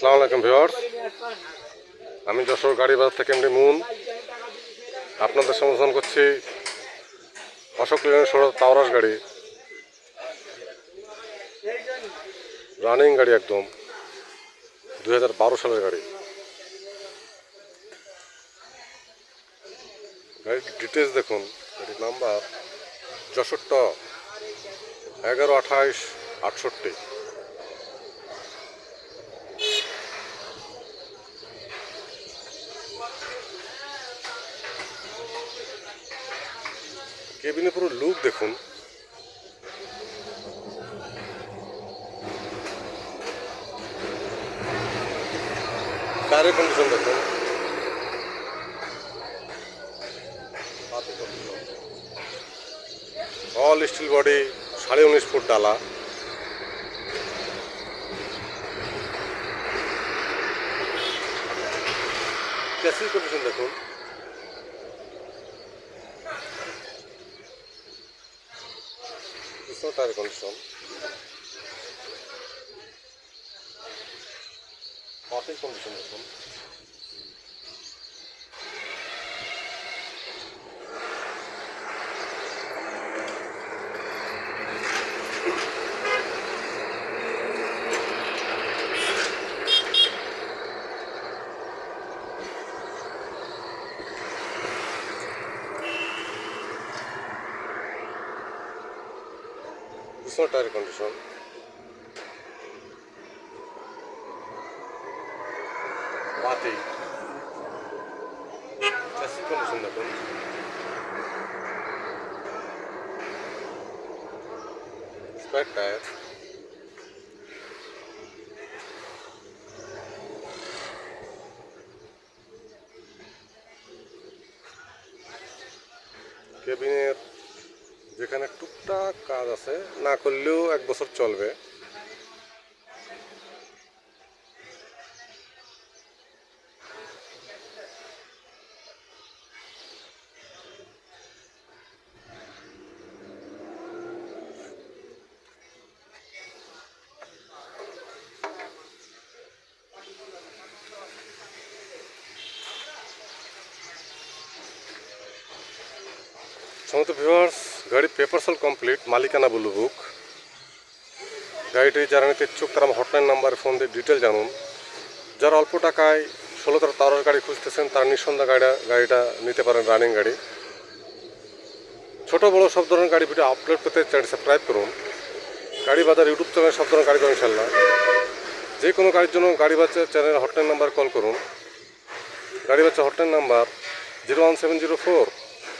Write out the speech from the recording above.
সালাম আলাইকুম ভিওয়ার্স আমি যশোর গাড়ি বাজার থেকে এমনি মুন। আপনাদের সমর্থন করছি অশোক লেনের সড়ক তাওরাস গাড়ি। রানিং গাড়ি একদম, দুই হাজার বারো সালের গাড়ি। গাড়ির ডিটেলস দেখুন, গাড়ির নাম্বার যশোর ট এগারো আঠাইশ আটষট্টি। কেবিনে পুরো লুক দেখুন। কন্ডিশন দেখুন। অল স্টিল বডি সাড়ে উনিশ ফুট ডালা। ক্যাসিল কন্ডিশন দেখুন। পিছনে টায়ার কন্ডিশন পাতিল condition দেখুন পিছনে টায়ার কন্ডিশন মাটি ক্লাসিক কন্ডিশন দেখুন স্কোয়ার টায়ার কেবিনের যেখানে টুকটাক কাজ আছে না করলেও এক বছর চলবে। সমস্ত ভিউয়ার্স গাড়ি পেপার সেল কমপ্লিট মালিকানা ব্লু বুক গাড়িটি যারা নিতে ইচ্ছুক, তারা হটলাইন নাম্বারে ফোন দিয়ে ডিটেল জানুন। যারা অল্প টাকায় ষোলো তার গাড়ি খুঁজতেছেন, তারা নিঃসন্দেহ গাড়িটা গাড়িটা নিতে পারেন রানিং গাড়ি। ছোট, বড় সব ধরনের গাড়ি ভিডিও আপলোড পেতে চ্যানেল সাবস্ক্রাইব করুন। গাড়ি বাজার ইউটিউব চ্যানেলে সব ধরনের গাড়ি ইনশাল্লাহ যে কোনো গাড়ির জন্য গাড়ি বাচ্চা চ্যানেল হটলাইন নাম্বার কল করুন। গাড়ি বাচ্চা hotline number zero one seven zero four